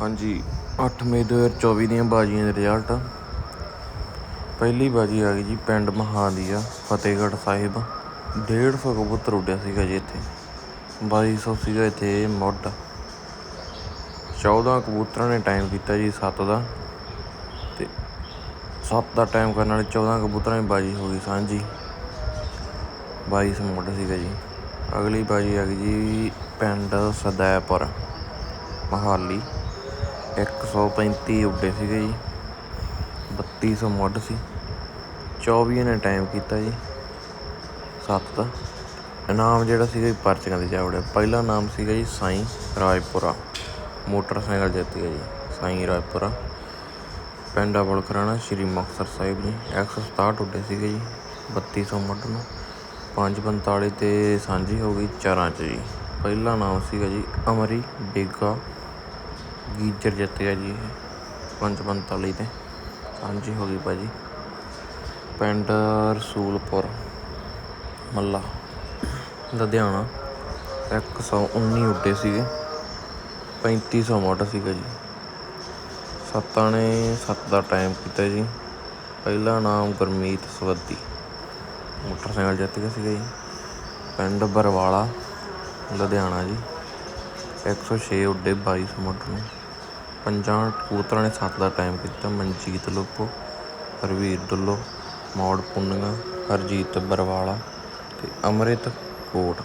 ਹਾਂਜੀ 8 ਮਈ 2024 ਦੀਆਂ ਬਾਜੀਆਂ ਦੇ ਰਿਜ਼ਲਟ। ਪਹਿਲੀ ਬਾਜੀ ਆ ਗਈ ਜੀ ਪਿੰਡ ਮਹਾਦੀਆ ਫਤਿਹਗੜ੍ਹ ਸਾਹਿਬ। 150 ਕਬੂਤਰ ਉੱਡਿਆ ਸੀਗਾ ਜੀ ਇੱਥੇ। 2200 ਸੀਗਾ ਇੱਥੇ ਮੁੱਢ। 14 ਕਬੂਤਰਾਂ ਨੇ ਟਾਈਮ ਕੀਤਾ ਜੀ 7 ਦਾ। ਤੇ 7 ਦਾ ਟਾਈਮ ਕਰਨ ਵਾਲੇ 14 ਕਬੂਤਰਾਂ ਦੀ ਬਾਜੀ ਹੋ ਗਈ ਸਾਂਝੀ। 2200 ਮੁੱਢ ਸੀਗਾ ਜੀ। ਅਗਲੀ ਬਾਜੀ ਆ ਗਈ ਜੀ ਪਿੰਡ ਸਦੈਪੁਰ, ਮਹਾਲੀ। 135 ਉੱਡੇ ਸੀਗੇ ਜੀ। 3200 ਮੁੱਢ ਸੀ। 24 ਨੇ ਟਾਈਮ ਕੀਤਾ ਜੀ। 7 ਦਾ ਇਨਾਮ ਜਿਹੜਾ ਸੀਗਾ ਜੀ, ਪਰਚੀਆਂ ਦੇ ਜਾਵੜੇ। ਪਹਿਲਾ ਨਾਮ ਸੀਗਾ ਜੀ ਸਾਈਂ ਰਾਜਪੁਰਾ। ਮੋਟਰਸਾਈਕਲ ਜਿੱਤ ਗਿਆ ਜੀ, ਸਾਈਂ ਰਾਜਪੁਰਾ। ਪਿੰਡ ਅਬਲ ਖਰਾਣਾ ਸ਼੍ਰੀ ਮੁਕਤਸਰ ਸਾਹਿਬ ਜੀ। 167 ਉੱਡੇ ਸੀਗੇ ਜੀ 3200 ਮੁੱਢ ਨੂੰ। 545 ਤੇ ਸਾਂਝੀ ਹੋ ਗਈ ਚਾਰਾਂ ਚ ਜੀ। ਪਹਿਲਾ ਨਾਮ ਸੀਗਾ ਜੀ ਅਮਰੀ ਬੇਗਾ ਗੀਜਰ ਜਿੱਤ ਗਿਆ ਜੀ ਇਹ। 545 ਤੇ। ਸਾਂਝੀ ਹੋ ਗਈ ਭਾਜੀ। ਪਿੰਡ ਰਸੂਲਪੁਰ, ਮੱਲਾ, ਲੁਧਿਆਣਾ। 119 ਉੱਡੇ ਸੀਗੇ। 3500 ਮੋਟਰ ਸੀਗਾ ਜੀ। ਸੱਤਾਂ ਨੇ ਸੱਤ ਦਾ ਟਾਈਮ ਕੀਤਾ ਜੀ। ਪਹਿਲਾ ਨਾਮ ਗੁਰਮੀਤ ਸਵੱਦੀ। ਮੋਟਰਸਾਈਕਲ ਜਿੱਤ ਗਿਆ ਸੀਗਾ ਜੀ। ਪਿੰਡ ਬਰਵਾਲਾ, ਲੁਧਿਆਣਾ ਜੀ। 106 ਉੱਡੇ 2200 ਮੋਟਰ ਨੂੰ। ਪੰਜਾਂ ਕਬੂਤਰਾਂ ਨੇ 7 ਦਾ ਟਾਈਮ ਕੀਤਾ, ਮਨਜੀਤ ਲੋਪੋ, ਹਰਵੀਰ ਦੁੱਲੋ ਮੌੜ ਪੁੰਨੀਆ ਹਰਜੀਤ ਬਰਵਾਲਾ ਅਤੇ ਅੰਮ੍ਰਿਤ ਕੋਟ।